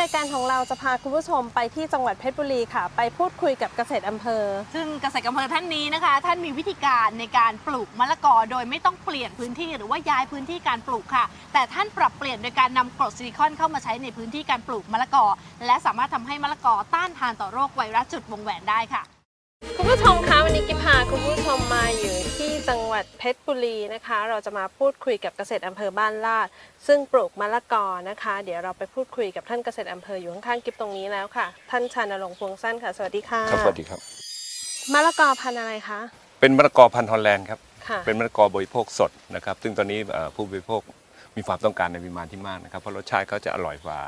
รายการของเราจะพาคุณผู้ชมไปที่จังหวัดเพชรบุรีค่ะ ไปพูดคุยกับเกษตรอำเภอ ซึ่งเกษตรอำเภอท่านนี้นะคะ ท่านมีวิธีการในการปลูกมะละกอโดยไม่ต้องเปลี่ยนพื้นที่หรือว่าย้ายพื้นที่การปลูกค่ะ แต่ท่านปรับเปลี่ยนโดยการนำกรดซิลิคอนเข้ามาใช้ในพื้นที่การปลูกมะละกอ และสามารถทำให้มะละกอต้านทานต่อโรคไวรัสจุดวงแหวนได้ค่ะ คุณผู้ชมคะวันนี้กิบพาคุณผู้ชมมาอยู่ที่จังหวัดเพชรบุรีนะคะ เราจะมาพูดคุยกับเกษตรอำเภอบ้านลาด ซึ่งปลูกมะละกอนะคะ เดี๋ยวเราไปพูดคุยกับท่านเกษตรอำเภออยู่ข้างๆกิบตรงนี้แล้วค่ะ ท่านชานรงค์พวงสั้นค่ะ สวัสดีค่ะครับสวัสดีครับ มะละกอพันธุ์อะไรคะเป็นมะละกอพันธุ์ฮอลแลนด์ครับค่ะเป็นมะละกอบริโภคสดนะครับ ซึ่งตอนนี้เอ่อผู้บริโภคมีความต้องการในปริมาณที่มากนะครับ เพราะรสชาติเขาจะอร่อยกว่า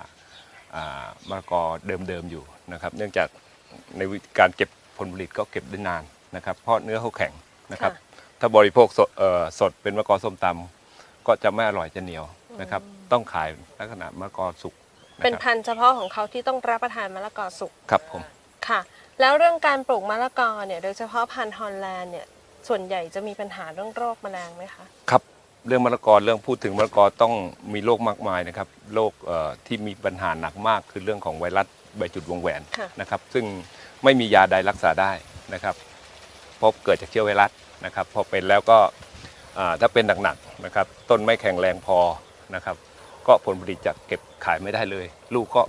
อ่ามะละกอเดิมๆอยู่นะครับ เนื่องจากในวิธีการเก็บ ผลผลิตก็เก็บได้นานนะครับ เพราะเนื้อเขาแข็งนะครับ ถ้าบริโภคสดเอ่อสดเป็นมะละกอส้มตำก็จะไม่อร่อยจะเหนียวนะครับ ต้องขายลักษณะมะละกอสุกะครับเป็นพันธุ์เฉพาะของเขาที่ต้องรับประทานมะละกอสุกครับผมค่ะ แล้วเรื่องการปลูกมะละกอเนี่ยโดยเฉพาะพันธุ์ฮอลแลนด์เนี่ยส่วนใหญ่จะมีปัญหาเรื่องโรคแมลงไหมคะครับเรื่องมะละกอเรื่องพูดถึงมะละกอต้องมีโรคมากมายนะครับโรคเอ่อที่มีปัญหาหนักมากคือเรื่องของไวรัสใบจุดวงแหวนค่ะนะครับ ซึ่ง ไม่มียาใดรักษาได้นะครับเพราะเกิดจากเชื้อไวรัสนะครับ พอเป็นแล้วก็อ่าถ้าเป็นหนักๆนะครับ ต้นไม่แข็งแรงพอนะครับ ก็ผลผลิตจะเก็บขายไม่ได้เลย ลูกก็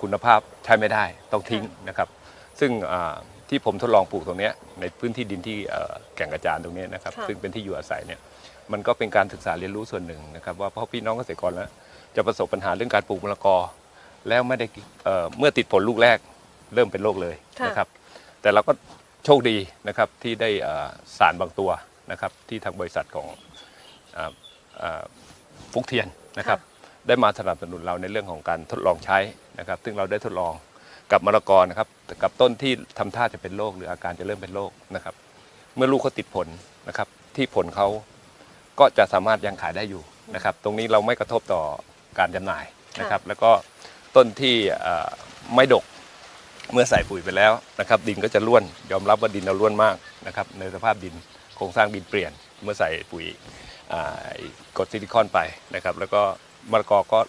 คุณภาพใช้ไม่ได้ต้องทิ้งนะครับ ซึ่งอ่าที่ผมทดลองปลูกตรงเนี้ยในพื้นที่ดินที่เอ่อแก่งกระจานตรงเนี้ยนะครับค่ะซึ่งเป็นที่อยู่อาศัยเนี่ยมันก็เป็นการศึกษาเรียนรู้ส่วนหนึ่งนะครับ ว่าพ่อพี่น้องเกษตรกรแล้วจะประสบปัญหาเรื่องการปลูกมะละกอ แล้วไม่ได้เอ่อเมื่อติดผลลูกแรก เริ่มเป็นโรคเลยค่ะนะครับ แต่เราก็โชคดีนะครับที่ได้เอ่อสารบางตัวนะครับที่ทางบริษัทของอ่าอ่าฟุกเทียนนะครับ ได้มาสนับสนุนเราในเรื่องของการทดลองใช้นะครับ ซึ่งเราได้ทดลองกับมะละกอนะครับกับต้นที่ทำท่าจะเป็นโรคหรืออาการจะเริ่มเป็นโรคนะครับ เมื่อลูกเขาติดผลนะครับ ที่ผลเขาก็จะสามารถยังขายได้อยู่นะครับ ตรงนี้เราไม่กระทบต่อการจำหน่ายนะครับ แล้วก็ต้นที่เอ่อไม่ดก เมื่อใส่ปุ๋ยไปแล้วนะครับ ดินก็จะร่วน ยอมรับว่าดินเราร่วนมากนะครับ ในสภาพดินโครงสร้างดินเปลี่ยน เมื่อใส่ปุ๋ยอ่าไอ้กรดซิลิคอนไปนะครับ แล้วก็มะละกอก็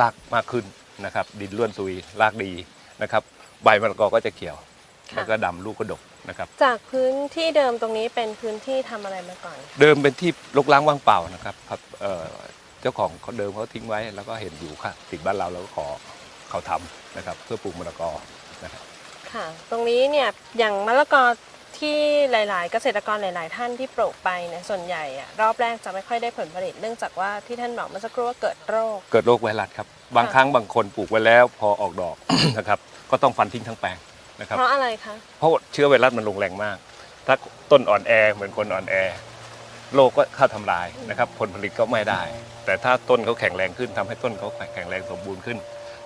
รากมากขึ้นนะครับ ดินร่วนซุยรากดีนะครับ ใบมะละกอก็จะเขียวค่ะแล้วก็ดำลูกก็ดกนะครับ จากพื้นที่เดิมตรงนี้เป็นพื้นที่ทำอะไรมาก่อน เดิมเป็นที่รกร้างว่างเปล่านะครับครับเอ่อเจ้าของเขาเดิมเขาทิ้งไว้ แล้วก็เห็นอยู่ค่ะติดบ้านเราเราก็ขอเขาทำนะครับ เพื่อปลูกมะละกอ นะครับค่ะ ตรงนี้เนี่ยอย่างมะละกอที่หลาย ๆ เกษตรกรหลาย ๆ ท่านที่ปลูกไปเนี่ยส่วนใหญ่อะรอบแรกจะไม่ค่อยได้ผลผลิตเนื่องจากว่าที่ท่านบอกเมื่อสักครู่ว่าเกิดโรค เกิดโรคไวรัสครับ บางค่ะครั้งบางคนปลูกไว้แล้วพอออกดอก นะครับก็ต้องฟันทิ้งทั้งแปลงนะครับ เพราะอะไรคะ เพราะเชื้อไวรัสมันลงแรงมาก ถ้าต้นอ่อนแอเหมือนคนอ่อนแอโรคก็เข้าทำลายนะครับ ผลผลิตก็ไม่ได้ แต่ถ้าต้นเขาแข็งแรงขึ้นทำให้ต้นเขาแข็งแรงสมบูรณ์ขึ้น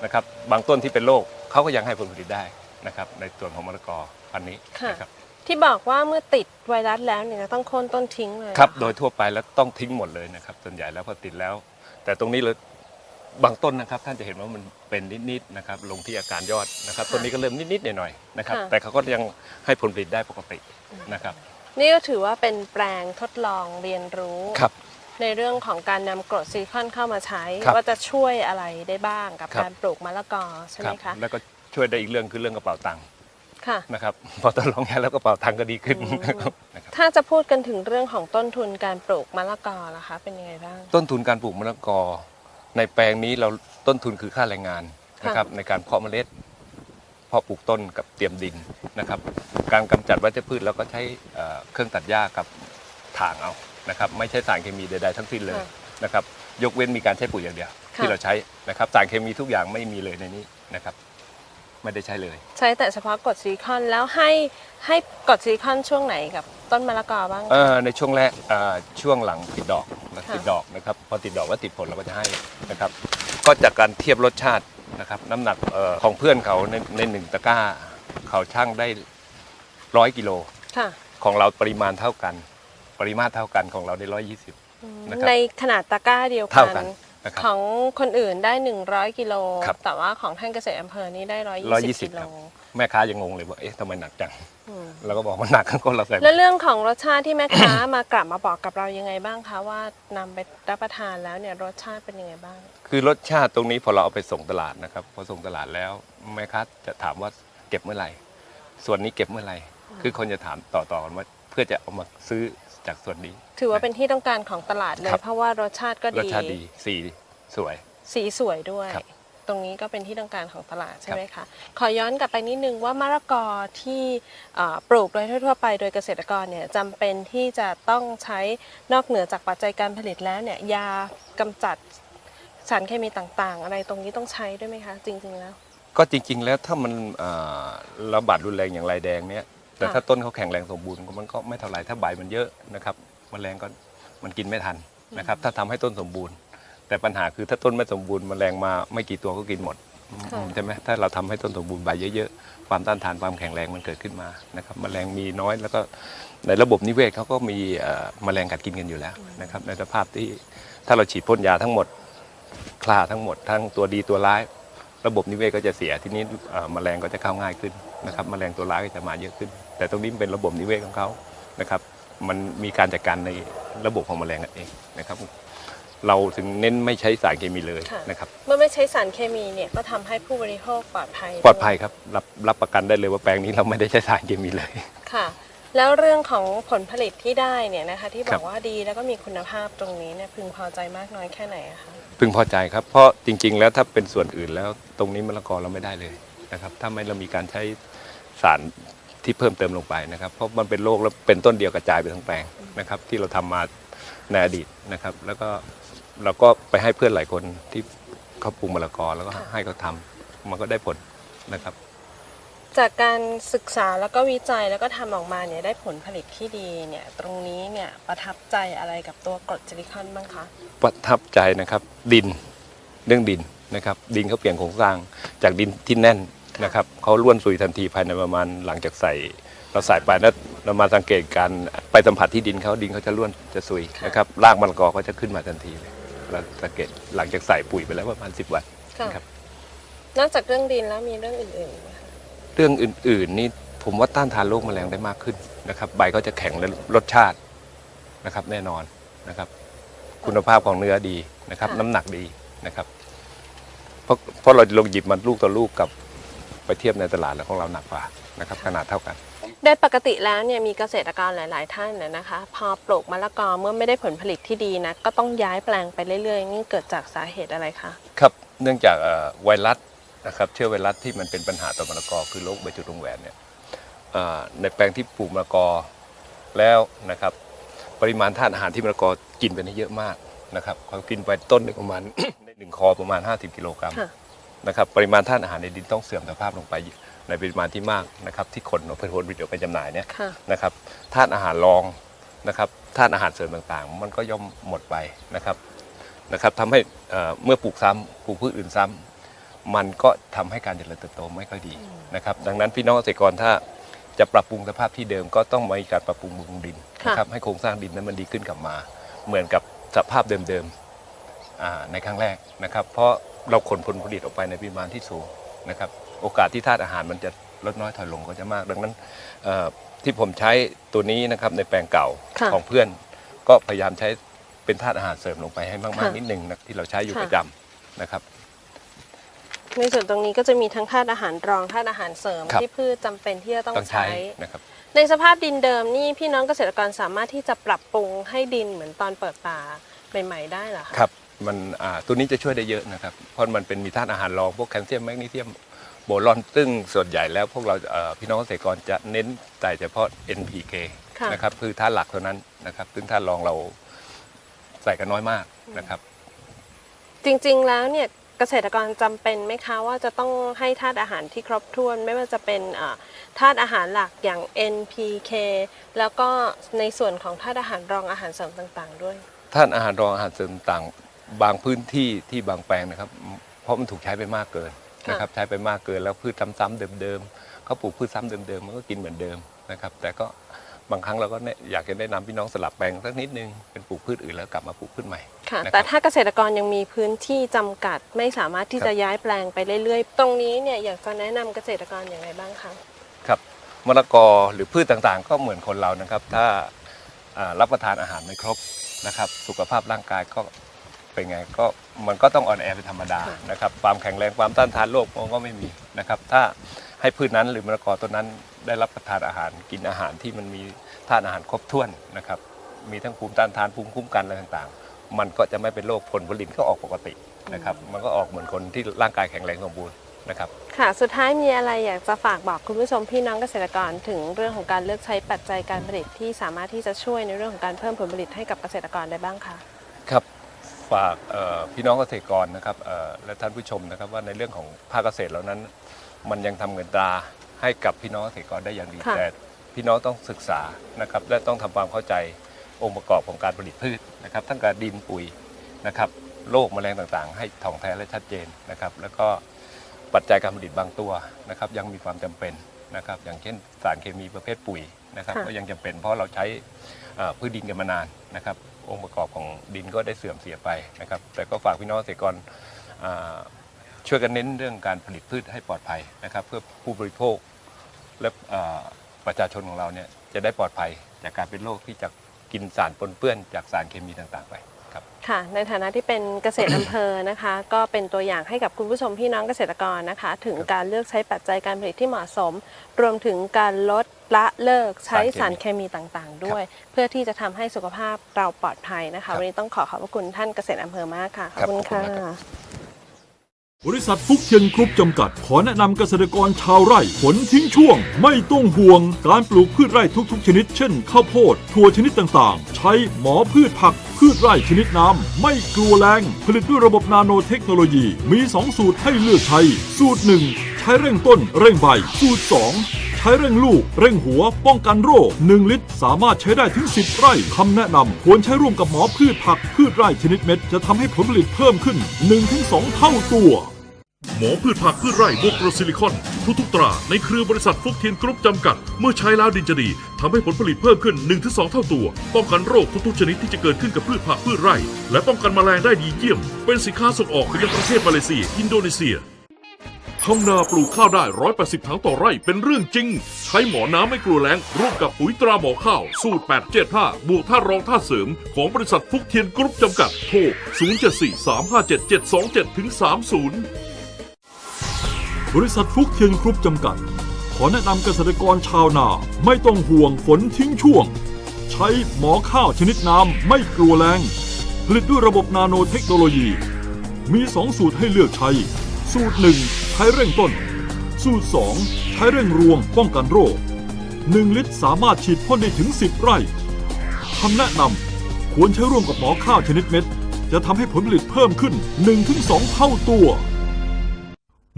นะครับ บางต้นที่เป็นโรค เขาก็ยังให้ผลผลิตได้นะครับในส่วนของมะละกอพันธุ์นี้ค่ะ นะครับที่บอกว่าเมื่อติดไวรัสแล้วเนี่ยจะต้องโค่นต้นทิ้งเลยครับเหอคะโดยทั่วไปแล้วต้องทิ้งหมดเลยนะครับส่วนใหญ่แล้วพอติดแล้ว แต่ตรงนี้เลยบางต้นนะครับ ท่านจะเห็นว่ามันเป็นนิดๆนะครับลงที่อาการยอดนะครับต้นนี้ก็เริ่มนิดๆหน่อยๆนะครับแต่เขาก็ยังให้ผลผลิตได้ปกตินะครับ นี่ก็ถือว่าเป็นแปลงทดลองเรียนรู้ ครับ ในเรื่องของการนำกรดซิลิคอนเข้ามาใช้ ครับว่าจะช่วยอะไรได้บ้างกับครับ การปลูกมะละกอใช่ไหมคะ แล้วก็ช่วยได้อีกเรื่องคือเรื่องกระเป๋าตังค์ค่ะ นะครับ พอทดลองใช้แล้วกระเป๋าตังค์ก็ดีขึ้นอืมนะครับ ถ้าจะพูดกันถึงเรื่องของต้นทุนการปลูกมะละกอล่ะคะ เป็นยังไงบ้าง ต้นทุนการปลูกมะละกอ ในแปลงนี้เราต้นทุนคือค่าแรงงานนะครับ ในการเพาะเมล็ดเพาะปลูกต้นกับเตรียมดินนะครับ การกำจัดวัชพืชเราก็ใช้เอ่อเครื่องตัดหญ้ากับถ่างเอา นะครับไม่ใช้สารเคมีใดๆทั้งสิ้นเลยค่ะนะครับยกเว้นมีการใช้ปุ๋ยอย่างเดียว ค่ะ ที่เราใช้นะครับสารเคมีทุกอย่างไม่มีเลยในนี้นะครับไม่ได้ใช้เลย ใช้แต่เฉพาะกรดซิลิคอนแล้วให้ให้กรดซิลิคอนช่วงไหนกับต้นมะละกอบ้างคะเอ่อในช่วงแรกเอ่อช่วงหลังติดดอกนะค่ะติดดอกนะครับพอติดดอกว่าติดผลเราก็จะให้นะครับ ก็จากการเทียบรสชาตินะครับ น้ำหนักเอ่อของเพื่อนเขาในในหนึ่งตะกร้า เขาช่างได้ร้อยกิโลค่ะ ของเราปริมาณเท่ากัน ปริมาตรเท่ากันของเราได้ร้อยยี่สิบ นะครับในขนาดตะกร้าเดียวกัเท่ากันนะครับของคนอื่นได้ 100กิโลครับแต่ว่าของท่านเกษตรอำเภอนี่ได้ 120 120กิโลครับ แม่ค้ายังงงเลยว่าเอ๊ะทำไมหนักจังอืมเราก็บอกมันหนักก็เราใส่แล้วเรื่องของรสชาติที่แม่ค้า มากลับมาบอกกับเรายังไงบ้างคะว่านำไปรับประทานแล้วเนี่ยรสชาติเป็นยังไงบ้าง คือรสชาติตรงนี้พอเราเอาไปส่งตลาดนะครับพอส่งตลาดแล้วแม่ค้าจะถามว่าเก็บเมื่อไหร่ ส่วนนี้เก็บเมื่อไหร่ คือคนจะถามต่อๆกันว่าเพื่อจะเอามาซื้อ จากส่วนนี้ ถือว่าเป็นที่ต้องการของตลาดเลย ครับ เพราะว่ารสชาติก็รดีสชาติดีสีสวย สีสวยด้วย ครับตรงนี้ก็เป็นที่ต้องการของตลาดใช่ไหมคะ ขอย้อนกลับไปนิดนึงว่ามะละกอที่เอ่อปลูกโดยทั่วๆไปโดยเกษตรกรเนี่ยจำเป็นที่จะต้องใช้นอกเหนือจากปัจจัยการผลิตแล้วเนี่ยยากำจัดสารเคมีต่างๆ อะไรตรงนี้ต้องใช้ด้วยไหมคะ จริงๆแล้ว ก็จริงๆแล้วถ้ามันเอ่อระบาดรุนแรงอย่างไรแดงเนี่ย แต่ค่ะถ้าต้นเขาแข็งแรงสมบูรณ์มันก็ไม่เท่าไหร่ถ้าใบมันเยอะนะครับแมลงก็มันกินไม่ทันนะครับ ถ้าทำให้ต้นสมบูรณ์ แต่ปัญหาคือถ้าต้นไม่สมบูรณ์แมลงมาไม่กี่ตัวก็กินหมดค่ะใช่ไหมถ้าเราทำให้ต้นสมบูรณ์ใบเยอะๆความต้านทานความแข็งแรงมันเกิดขึ้นมานะครับแมลงมีน้อยแล้วก็ในระบบนิเวศเขาก็มีเอ่อแมลงกัดกินกันอยู่แล้วนะครับในสภาพที่ถ้าเราฉีดพ่นยาทั้งหมดคลาทั้งหมดทั้งตัวดีตัวร้าย ระบบนิเวศก็จะเสียทีนี้เอ่อแมลงก็จะเข้าง่ายขึ้นนะครับแมลงตัวร้ายก็จะมาเยอะขึ้น แต่ตรงนี้มันเป็นระบบนิเวศของเขานะครับ มันมีการจัดการในระบบของแมลงกันเองนะครับ เราถึงเน้นไม่ใช้สารเคมีเลยค่ะนะครับเมื่อไม่ใช้สารเคมีเนี่ยก็ทำให้ผู้บริโภคปลอดภัย ปลอดภัยครับรับรับประกันได้เลยว่าแปลงนี้เราไม่ได้ใช้สารเคมีเลยค่ะ แล้วเรื่องของผลผลิตที่ได้เนี่ยนะคะ ที่บครัอบกว่าดีแล้วก็มีคุณภาพตรงนี้เนี่ยพึงพอใจมากน้อยแค่ไหนอะคะพึงพอใจครับ เพราะจริง ๆ แล้วถ้าเป็นส่วนอื่นแล้วตรงนี้มะละกอเราไม่ได้เลยนะครับ ถ้าไม่เรามีการใช้สารที่เพิ่มเติมลงไปนะครับ เพราะมันเป็นโรคแล้วเป็นต้นเดียวกระจายไปทั้งแปลงนะครับ ที่เราทำมาในอดีตนะครับ แล้วก็เราก็ไปให้เพื่อนหลายคนที่เขาปลูกมะละกอแล้วก็ค่ะให้เขาทำมันก็ได้ผลนะครับ จากการศึกษาแล้วก็วิจัยแล้วก็ทำออกมาเนี่ยได้ผลผลิตที่ดีเนี่ยตรงนี้เนี่ยประทับใจอะไรกับตัวกรดซิลิคอนบ้างคะประทับใจนะครับดินเรื่องดินนะครับดินเขาเปลี่ยนโครงสร้างจากดินที่แน่นนะครับเขาล้วนซุยทันทีภายในประมาณหลังจากใส่ เราใส่ไปแล้วเรามาสังเกตการไปสัมผัสที่ดินเขาดินเขาจะล้วนจะซุยนะครับรากมะละกอเขาจะขึ้นมาทันทีเลยเราสังเกตหลังจากใส่ปุ๋ยไปแล้วประมาณ 10 วันค่ะครับนอกจากเรื่องดินแล้วมีเรื่องอื่นๆอีกไหมคะ เรื่องอื่น ๆ นี่ผมว่าต้านทานโรคแมลงได้มากขึ้นนะครับ ใบก็จะแข็งและรสชาตินะครับ แน่นอนนะครับ คุณภาพของเนื้อดีนะครับน้ำหนักดีนะครับ เพราะเพราะเราลงหยิบมันลูกต่อลูกกับไปเทียบในตลาดแล้วของเราหนักกว่านะครับ ขนาดเท่ากัน โดยปกติแล้วเนี่ยมีเกษตรกรหลาย ๆ ท่านเนี่ยนะคะ พอปลูกมะละกอเมื่อไม่ได้ผลผลิตที่ดีนะก็ต้องย้ายแปลงไปเรื่อยๆนี่เกิดจากสาเหตุอะไรคะ ครับ เนื่องจากเอ่อไวรัส นะครับเชื้อไวรัสที่มันเป็นปัญหาต่อมะละกอคือโรคใบจุดวงแหวนเนี่ยเอ่อในแปลงที่ปลูกมะละกอแล้วนะครับ ปริมาณธาตุอาหารที่มะละกอกินไปนี่เยอะมากนะครับเขากินไปต้นหนึ่งประมาณในหนึ่งคอประมาณ 50 กิโลกรัมค่ะนะครับปริมาณธาตุอาหารในดินต้องเสื่อมสภาพลงไปในปริมาณที่มากนะครับที่ขนเอาไปผลประโยชน์ไปจำหน่ายเนี่ยค่ะนะครับธาตุอาหารรองนะครับธาตุอาหารเสริมต่างๆ มันก็ย่อมหมดไปนะครับนะครับทำให้เอ่อเมื่อปลูกซ้ำปลูกพืชอื่นซ้ำ มันก็ทำให้การเจริญเติบโตไม่ค่อยดีนะครับ ดังนั้นพี่น้องเกษตรกรถ้าจะปรับปรุงสภาพที่เดิมก็ต้องมีการปรับปรุงบำรุงดินค่ะนะครับให้โครงสร้างดินนั้นมันดีขึ้นกลับมา เหมือนกับสภาพเดิมๆอ่าในครั้งแรกนะครับ เพราะเราขนผลผลิตออกไปในปริมาณที่สูงนะครับ โอกาสที่ธาตุอาหารมันจะลดน้อยถอยลงก็จะมาก ดังนั้นเอ่อที่ผมใช้ตัวนี้นะครับในแปลงเก่าค่ะของเพื่อน ก็พยายามใช้เป็นธาตุอาหารเสริมลงไปให้มากค่ะๆนิดนึงนะที่เราใช้อยู่ค่ะประจำนะครับ ในส่วนตรงนี้ก็จะมีทั้งธาตุอาหารรองธาตุอาหารเสริม ครับ ที่พืชจำเป็นที่จะต้องต้องใช้ ใช้นะครับ ในสภาพดินเดิมนี่พี่น้องเกษตรกรสามารถที่จะปรับปรุงให้ดินเหมือนตอนเปิดป่าใหม่ ๆ ได้เหรอคะครับมันอ่าตัวนี้จะช่วยได้เยอะนะครับ เพราะมันเป็นมีธาตุอาหารรองพวกแคลเซียมแมกนีเซียมโบรอนซึ่งส่วนใหญ่แล้วพวกเราเอ่อพี่น้องเกษตรกรจะเน้นแต่เฉพาะ NPK ค่ะ นะครับคือธาตุหลักเท่านั้นนะครับซึ่งธาตุรองเราใส่กันน้อยมากนะครับ จริงๆแล้วเนี่ยเกษตรกรจำเป็นไหมคะว่าจะต้องให้ธาตุอาหารที่ครบถ้วน ไม่ว่าจะเป็นธาตุอาหารหลักอย่าง NPK แล้วก็ในส่วนของธาตุอาหารรองอาหารเสริมต่าง ๆ ด้วยท่านอาหารรองอาหารเสริมต่างบางพื้นที่ที่บางแปลงนะครับ เพราะมันถูกใช้ไปมากเกินนะครับใช้ไปมากเกินแล้วพืชซ้ำๆเดิมๆเขาปลูกพืชซ้ำเดิมๆมันก็กินเหมือนเดิมนะครับ แต่ก็ บางครั้งเราก็แนะอยากจะแนะนำพี่น้องสลับแปลงสักนิดนึงเป็นปลูกพืชอื่นแล้วกลับมาปลูกพืชใหม่ค่ะนะครับแต่ถ้าเกษตรกรยังมีพื้นที่จำกัดไม่สามารถที่ครับจะย้ายแปลงไปเรื่อยๆ ตรงนี้เนี่ยอยากจะแนะนำเกษตรกรอย่างไรบ้างคะครับมะละกอหรือพืชต่างๆ ก็เหมือนคนเรานะครับ ถ้าอ่ารับประทานอาหารไม่ครบนะครับ สุขภาพร่างกายก็เป็นไงก็มันก็ต้องอ่อนแอเป็นธรรมดาค่ะนะครับความแข็งแรงความต้านทานโรคมันก็ไม่มีนะครับ ถ้าให้พืชนั้นหรือมะละกอต้นนั้น ได้รับประทานอาหารกินอาหารที่มันมีธาตุอาหารครบถ้วนนะครับ มีทั้งภูมิต้านทานภูมิคุ้มกันอะไรต่างๆ มันก็จะไม่เป็นโรคผลผลิตก็ออกปกตินะครับ มันก็ออกเหมือนคนที่ร่างกายแข็งแรงสมบูรณ์นะครับ ค่ะ สุดท้ายมีอะไรอยากจะฝากบอกคุณผู้ชมพี่น้องเกษตรกรถึงเรื่องของการเลือกใช้ปัจจัยการผลิตที่สามารถที่จะช่วยในเรื่องของการเพิ่มผลผลิตให้กับเกษตรกรได้บ้างคะครับฝากเอ่อพี่น้องเกษตรกรนะครับเอ่อและท่านผู้ชมนะครับว่าในเรื่องของภาคเกษตรเหล่านั้น มันยังทำเงินตรา ให้กับพี่น้องเกษตรกรได้อย่างดีค่ะ แต่พี่น้องต้องศึกษานะครับและต้องทำความเข้าใจองค์ประกอบของการผลิตพืชนะครับทั้งการดินปุ๋ยนะครับโรคแมลงต่างๆ ให้ถ่องแท้และชัดเจนนะครับ แล้วก็ปัจจัยการผลิตบางตัวนะครับยังมีความจำเป็นนะครับ อย่างเช่นสารเคมีประเภทปุ๋ยนะครับค่ะ ก็ยังจำเป็นเพราะเราใช้เอ่อพืชดินกันมานานนะครับองค์ประกอบของดินก็ได้เสื่อมเสียไปนะครับ แต่ก็ฝากพี่น้องเกษตรกรอ่า ช่วยกันเน้นเรื่องการผลิตพืชให้ปลอดภัยนะครับ เพื่อผู้บริโภค และอ่าประชาชนของเราเนี่ยจะได้ปลอดภัยจากการเป็นโรคที่จะกินสารปนเปื้อนจากสารเคมีต่างๆไปครับค่ะ ในฐานะที่เป็นเกษตรอำเภอนะคะ ก็เป็นตัวอย่างให้กับคุณผู้ชมพี่น้องเกษตรกรนะคะ ถึงครับการเลือกใช้ปัจจัยการผลิตที่เหมาะสม รวมถึงการลดละเลิกใช้สาสารรเคเคมีมีต่างๆ ด้วย เพื่อที่จะทำให้สุขภาพเราปลอดภัยนะครัคะบวันนี้ต้องขอขอบพระคุณท่านเกษตรอำเภอมากค่ะขอบครับคุณขอบคุณค่ะมากครั บริษัทฟุกเทียนกรุ๊ปจำกัด ขอแนะนำเกษตรกรชาวไร่ผลทิ้งช่วง ไม่ต้องห่วง การปลูกพืชไร่ทุกๆ ชนิด เช่น ข้าวโพดถั่วชนิดต่างๆ ใช้หมอพืชผัก พืชไร่ชนิดน้ำ ไม่กลัวแรง ผลิตด้วยระบบนาโนเทคโนโลยี มี 2 สูตรให้เลือกใช้ สูตร 1 ใช้เร่งต้น เร่งใบ สูตร2ใช้เร่งลูก เร่งหัว ป้องกันโรค 1 ลิตร สามารถใช้ได้ถึง 10 ไร่คำแนะนำควรใช้ร่วมกับหมอพืชผักพืชไร่ชนิดเม็ด จะทำให้ผลผลิตเพิ่มขึ้น 1-2 เท่าตัว หมอพืชผักพืชไร่บวกโกรซิลิคอน ทุกๆตรา ในเครือบริษัทฟุกเทียนกรุ๊ปจำกัด เมื่อใช้แล้วดินจะดีทำให้ผลผลิตเพิ่มขึ้น 1-2 เท่าตัว ป้องกันโรคทุกๆ ชนิดที่จะเกิดขึ้นกับพืชผักพืชไร่ และป้องกันแมลงได้ดีเยี่ยม เป็นสินค้าส่งออกไปยังประเทศมาเลเซีย อินโดนีเซียทำนาปลูกข้าวได้ 180ถังต่อไร่เป็นเรื่องจริง ใช้หมอน้ำไม่กลัวแล้ง ร่วมกับปุ๋ยตราหมอข้าว สูตร 875 บวกท่ารองท่าเสริม ของบริษัทฟุกเทียนกรุ๊ปจำกัด โทร 074-357-727-30 บริษัทฟุกเทียนกรุ๊ปจำกัด ขอแนะนำเกษตรกรชาวนาไม่ต้องห่วงฝนทิ้งช่วง ใช้หมอข้าวชนิดน้ำไม่กลัวแรงผลิตด้วยระบบนาโนเทคโนโลยี มี 2 สูตรให้เลือกใช้ สูตร 1 ใช้เร่งต้น สูตร 2 ใช้เร่งรวงป้องกันโรค 1 ลิตรสามารถฉีดพ่นได้ถึง 10 ไร่คำแนะนำควรใช้ร่วมกับหมอข้าวชนิดเม็ด จะทำให้ผลผลิตเพิ่มขึ้น 1-2 เท่าตัว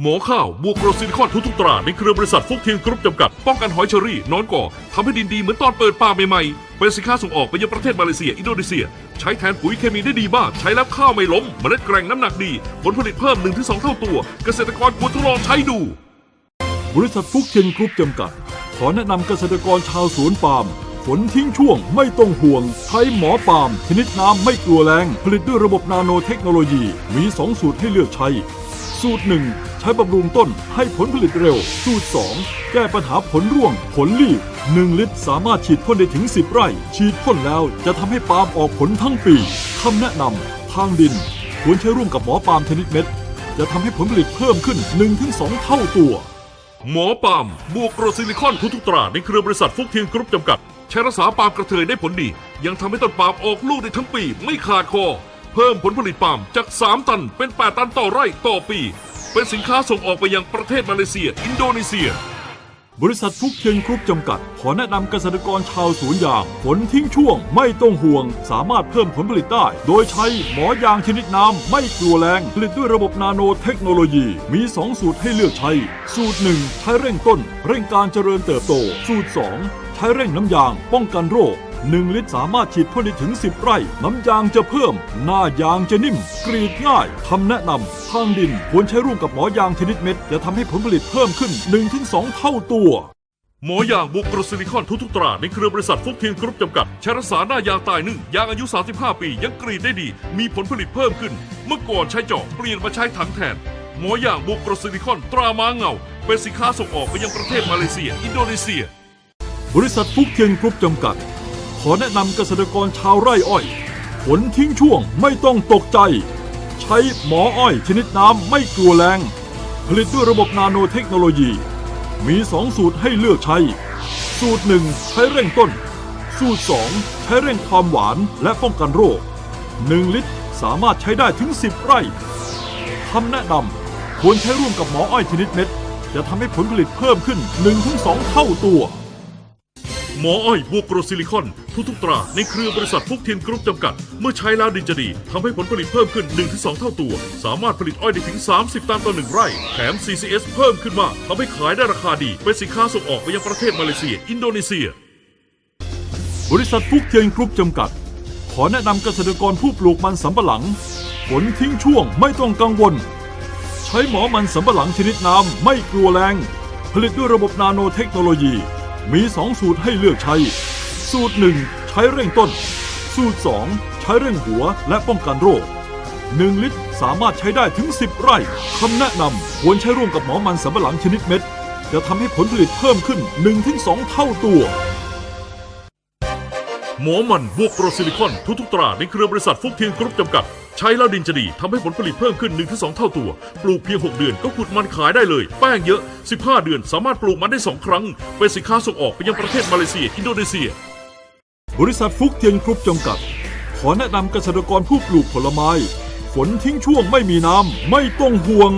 หมอข้าวบวกโกรซิลิคอนทุกๆตรา ในเครือบริษัทฟุกเทียนกรุ๊ปจำกัด ป้องกันหอยเชอรี่นอนก่อทำให้ดินดีเหมือนตอนเปิดป่าใหม่ๆ เป็นสินค้าส่งออกไปยังประเทศมาเลเซีย อินโดนีเซีย ใช้แทนปุ๋ยเคมีได้ดีมาก ใช้แล้วข้าวไม่ล้ม เมล็ดแกร่งน้ำหนักดี ผลผลิตเพิ่ม 1-2 เท่าตัว เกษตรกรควรทดลองใช้ดู บริษัทฟุกเทียนกรุ๊ปจำกัด ขอแนะนำเกษตรกรชาวสวนปาล์มฝนทิ้งช่วงไม่ต้องห่วง ใช้หมอปาล์มชนิดน้ำไม่กลัวแรง ผลิตด้วยระบบนาโนเทคโนโลยี มี 2 สูตรให้เลือกใช้ สูตร1ใช้บำรุงต้นให้ผลผลิตเร็ว สูตร 2 แก้ปัญหาผลร่วง ผลรีบ 1 ลิตรสามารถฉีดพ่นได้ถึง 10 ไร่ ฉีดพ่นแล้วจะทำให้ปาล์มออกผลทั้งปีคำแนะนำทางดินควรใช้ร่วมกับหมอปาล์มชนิดเม็ด จะทำให้ผลผลิตเพิ่มขึ้น 1-2 เท่าตัว หมอปาล์มบวกโกรดซิลิคอนทุกๆตราในเครือบริษัทฟุกเทียนกรุ๊ปจำกัดใช้รักษาปาล์มกระเทยได้ผลดี ยังทำให้ต้นปาล์มออกลูกได้ทั้งปีไม่ขาดคอ เพิ่มผลผลิตปาล์มจาก 3 ตันเป็น 8 ตันต่อไร่ต่อปี เป็นสินค้าส่งออกไปยังประเทศมาเลเซีย อินโดนีเซีย บริษัทฟุกเทียนกรุ๊ปจำกัด ขอแนะนำเกษตรกรชาวสวนยาง ผลทิ้งช่วงไม่ต้องห่วง สามารถเพิ่มผลผลิตได้ โดยใช้หมอยางชนิดน้ำไม่กลัวแรงผลิตด้วยระบบนาโนเทคโนโลยี มี 2 สูตรให้เลือกใช้ สูตร 1 ใช้เร่งต้น เร่งการเจริญเติบโต สูตร 2 ใช้เร่งน้ำยาง ป้องกันโรค 1 ลิตรสามารถฉีดพ่นได้ถึง 10 ไร่ น้ำยางจะเพิ่ม หน้ายางจะนิ่ม กรีดง่ายคำแนะนำทางดินควรใช้ร่วมกับหมอยางชนิดเม็ด จะทำให้ผลผลิตเพิ่มขึ้น 1-2 เท่าตัวหมอยางบุกรซิลิคอนทุกๆตรา ในเครือบริษัทฟุกเทียนกรุ๊ปจำกัดใช้รักษาหน้ายางตายนึ่ง ยางอายุ 35 ปี ยังกรีดได้ดี มีผลผลิตเพิ่มขึ้น เมื่อก่อนใช้เจาะเปลี่ยนมาใช้ถังแทน หมอยางบุกรซิลิคอนตราม้าเงา เป็นสินค้าส่งออกไปยังประเทศมาเลเซีย อินโดนีเซีย บริษัทฟุกเทียนกรุ๊ปจำกัดข อแนะนำเกษตรกรชาวไร่อ้อย ผลทิ้งช่วงไม่ต้องตกใจ ใช้หมออ้อยชนิดน้ำไม่กลัวแรง ผลิตด้วยระบบนาโนเทคโนโลยี มี2สูตรให้เลือกใช้ สูตร1ใช้เร่งต้น สูตร2ใช้เร่งความหวานและป้องกันโรค 1 ลิตรสามารถใช้ได้ถึง 10 ไร่คำแนะนำควรใช้ร่วมกับหมออ้อยชนิดเม็ดจะทำให้ผลผลิตเพิ่มขึ้น 1-2 เท่าตัว หมออ้อยบวกโกรซิลิคอน ทุกๆตราในเครือบริษัทฟุกเทียนกรุ๊ปจำกัด เมื่อใช้แล้วดินจะดีทำให้ผลผลิตเพิ่มขึ้น 1-2 เท่าตัว สามารถผลิตอ้อยได้ถึง 30 ตันต่อหนึ่งไร่ แถม CCS เพิ่มขึ้นมากทำให้ขายได้ราคาดี เป็นสินค้าส่งออกไปยังประเทศมาเลเซีย อินโดนีเซีย บริษัทฟุกเทียนกรุ๊ปจำกัด ขอแนะนำเกษตรกรผู้ปลูกมันสำปะหลัง ผลทิ้งช่วงไม่ต้องกังวล ใช้หมอมันสำปะหลังชนิดน้ำไม่กลัวแรงผลิตด้วยระบบนาโนเทคโนโลยี มี 2 สูตรให้เลือกใช้ สูตร 1 ใช้เร่งต้น สูตร 2 ใช้เร่งหัวและป้องกันโรค 1 ลิตรสามารถใช้ได้ถึง 10 ไร่คำแนะนำควรใช้ร่วมกับหมอมันสำปะหลังชนิดเม็ด จะทำให้ผลผลิตเพิ่มขึ้น 1-2 เท่าตัว หมอมันบวกโกรซิลิคอนทุกๆตราในเครือบริษัทฟุกเทียนกรุ๊ปจำกัด ใช้แล้วดินจะดีทำให้ผลผลิตเพิ่มขึ้น 1-2 เท่าตัว ปลูกเพียง 6 เดือนก็ขุดมันขายได้เลย แป้งเยอะ 15 เดือนสามารถปลูกมันได้ 2 ครั้ง เป็นสินค้าส่งออกไปยังประเทศมาเลเซีย อินโดนีเซีย บริษัทฟุกเทียนกรุ๊ปจำกัด ขอแนะนำเกษตรกรผู้ปลูกผลไม้ ฝนทิ้งช่วงไม่มีน้ำไม่ต้องห่วง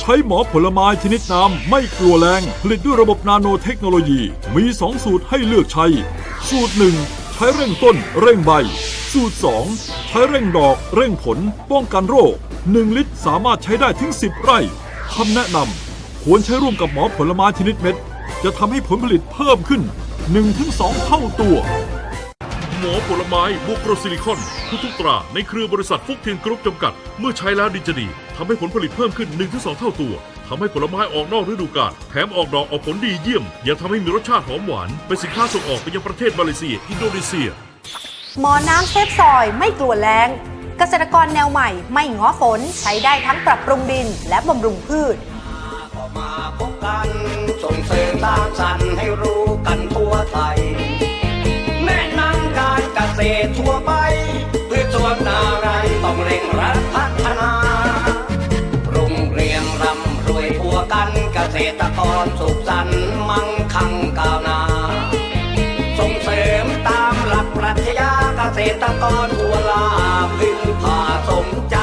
ใช้หมอผลไม้ชนิดน้ำไม่กลัวแรงผลิตด้วยระบบนาโนเทคโนโลยี มี 2 สูตรให้เลือกใช้ สูตร1 ใช้เร่งต้น เร่งใบ สูตร 2 ใช้เร่งดอกเร่งผล ป้องกันโรค 1 ลิตรสามารถใช้ได้ถึง 10 ไร่คำแนะนำควรใช้ร่วมกับหมอผลไม้ชนิดเม็ด จะทำให้ผลผลิตเพิ่มขึ้น 1-2 เท่าตัว มอผลไม้บวกโกรซิลิคอน ทุกๆตราในเครือบริษัทฟุกเทียนกรุ๊ปจำกัด เมื่อใช้แล้วดินจะดีทำให้ผลผลิตเพิ่มขึ้น 1-2 เท่าตัวทำให้ผลไม้ออกนอกฤดูกาลแถมออกดอกออกผลดีเยี่ยม ยังทำให้มีรสชาติหอมหวาน เป็นสินค้าส่งออกไปยังประเทศมาเลเซีย อินโดนีเซีย หมอน้ำเซฟซอยไม่กลัวแรงเกษตรกรแนวใหม่ไม่ง้อฝนใช้ได้ทั้งปรับปรุงดินและบำรุงพืช มาพบกันส่งเสริมสร้างสรรค์ให้รู้ ต้องเร่งรัดพัฒนารุ่งเรืองร่ำรวยทั่วกันเกษตรกรสุขสันต์มั่งคั่งก้าวหน้า ส่งเสริมตามหลักปรัชญาเกษตรกรหัวลาพิงพาสมใจ